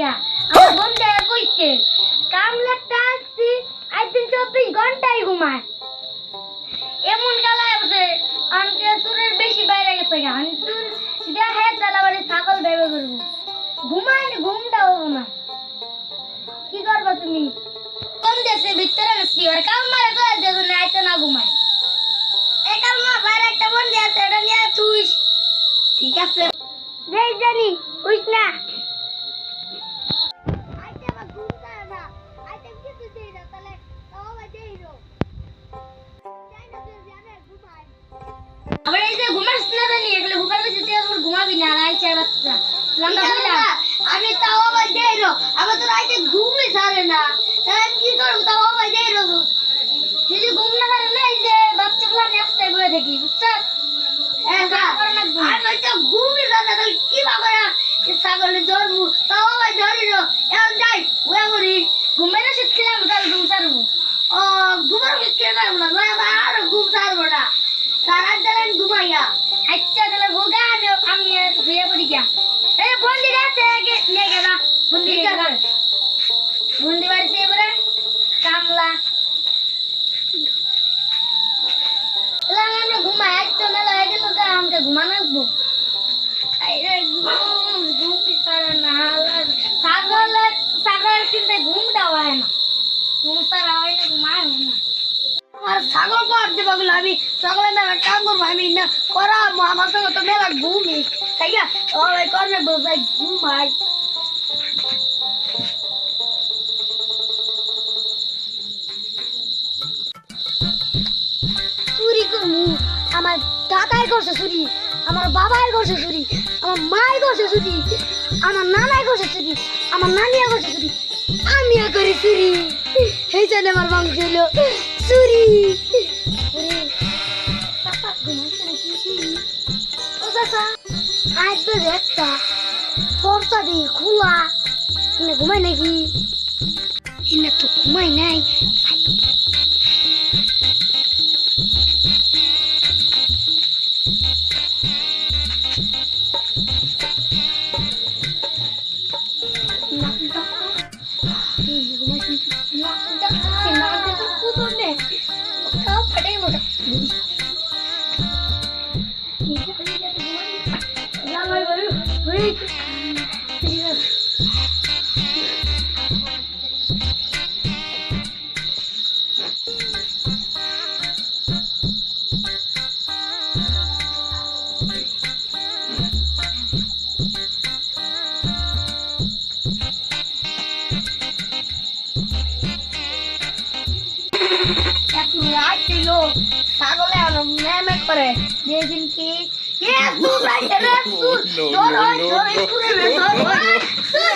গা। আমার বন্ধু কইছে কামলাটা আসছি আজ দিন চব্বিশ ঘন্টাই ঘুমায়। এমন গালায় বসে অনেকে সুরের বেশি বাইরে গেছে গা। আমি সুর দেখে তাহলে আবার ছাগল ভেবে করব ঘুমায় ঘুমটা হব না। কি করব তুমি? কোন দেশে ভিতরে নাসি আর কাল মারে তো দেশে না আইতে না ঘুমায়। এই কাল মা বাইরে একটা বন্ধু আছে এটা নিয়ে তুই। ঠিক আছে। যাই জানি উইস না। আমি তো ঘুমই ছাড়ে না, তাহলে কি বাবা ছাগলের ধরবো তাও আবার ধরি রো এখন যাই ওয়া করি ঘুমে না শিখছিলাম তাহলে ঘুম ছাড়বো। ও ঘুমার শিখতে পারব না আবার আরও ঘুম ছাড়বো না। সারা দিন ঘুমাইয়া। আচ্ছা তাহলে ভোগা আমি বন্দি আছে ঘুমানো? আরে ঘুম ঘুম ছাড়া না ছাগলের ছাগলের কিন্তু ঘুমটা হয় না। ঘুম ছাড়া হয় না, ঘুমায় না। আর ছাগল পার দেবো আমি। ছাগলের মেলা কাম করব, আমি না করা আমার সঙ্গে তো মেলা ঘুমি ঘুমাই। দাদাই করছে চুরি আমার বাবাই করছে চুরি আমার মাই করছে চুরি আমার নানাই করছে চুরি আমার নানিয়া করছে চুরি আমিও করি চুরি এই জন্য আমার বংশ হলো চুরি তো একটা খোলা। ঘুমাই নাকি? এনে তো ঘুমাই নাই। ছাগলে আনো ম্যামে করে যেদিন কি এ সুর রাইছে রে সুর No, no, no, no.